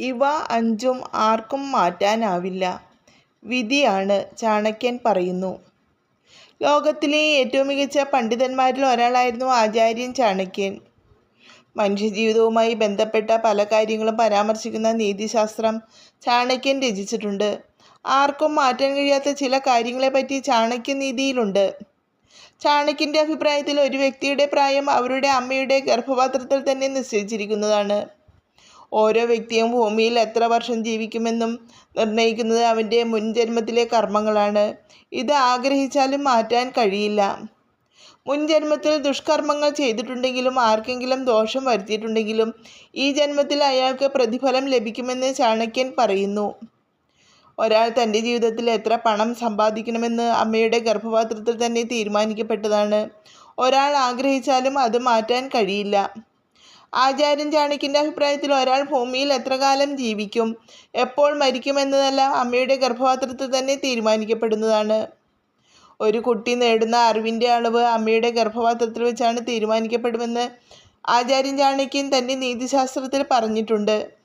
ഇവ അഞ്ചും ആർക്കും മാറ്റാനാവില്ല. വിധിയാണ് ചാണക്യൻ പറയുന്നു. ലോകത്തിലെ ഏറ്റവും മികച്ച പണ്ഡിതന്മാരിൽ ഒരാളായിരുന്നു ആചാര്യൻ ചാണക്യൻ. മനുഷ്യജീവിതവുമായി ബന്ധപ്പെട്ട പല കാര്യങ്ങളും പരാമർശിക്കുന്ന നീതിശാസ്ത്രം ചാണക്യൻ രചിച്ചിട്ടുണ്ട്. ആർക്കും മാറ്റാൻ കഴിയാത്ത ചില കാര്യങ്ങളെപ്പറ്റി ചാണക്യ നീതിയിലുണ്ട്. ചാണക്യന്റെ അഭിപ്രായത്തിൽ ഒരു വ്യക്തിയുടെ പ്രായം അവരുടെ അമ്മയുടെ ഗർഭപാത്രത്തിൽ തന്നെ നിശ്ചയിച്ചിരിക്കുന്നതാണ്. ഓരോ വ്യക്തിയും ഭൂമിയിൽ എത്ര വർഷം ജീവിക്കുമെന്നും നിർണയിക്കുന്നത് അവന്റെ മുൻജന്മത്തിലെ കർമ്മങ്ങളാണ്. ഇത് ആഗ്രഹിച്ചാലും മാറ്റാൻ കഴിയില്ല. മുൻജന്മത്തിൽ ദുഷ്കർമ്മങ്ങൾ ചെയ്തിട്ടുണ്ടെങ്കിലും ആർക്കെങ്കിലും ദോഷം വരുത്തിയിട്ടുണ്ടെങ്കിലും ഈ ജന്മത്തിൽ അയാൾക്ക് പ്രതിഫലം ലഭിക്കുമെന്ന് ചാണക്യൻ പറയുന്നു. ഒരാൾ തന്റെ ജീവിതത്തിൽ എത്ര പണം സമ്പാദിക്കണമെന്ന് അമ്മയുടെ ഗർഭപാത്രത്തിൽ തന്നെ തീരുമാനിക്കപ്പെട്ടതാണ്. ഒരാൾ ആഗ്രഹിച്ചാലും അത് മാറ്റാൻ കഴിയില്ല. ആചാര്യൻ ചാണക്യന്റെ അഭിപ്രായത്തിൽ ഒരാൾ ഭൂമിയിൽ എത്ര കാലം ജീവിക്കും? എപ്പോൾ മരിക്കുമെന്നതെല്ലാം അമ്മയുടെ ഗർഭപാത്രത്തിൽ തന്നെ തീരുമാനിക്കപ്പെടുന്നതാണ്. ഒരു കുട്ടി നേടുന്ന അറിവിന്റെ അളവ് അമ്മയുടെ ഗർഭപാത്രത്തിൽ വെച്ചാണ് തീരുമാനിക്കപ്പെടുമെന്ന് ആചാര്യൻ ചാണക്യൻ തന്റെ നീതിശാസ്ത്രത്തിൽ പറഞ്ഞിട്ടുണ്ട്.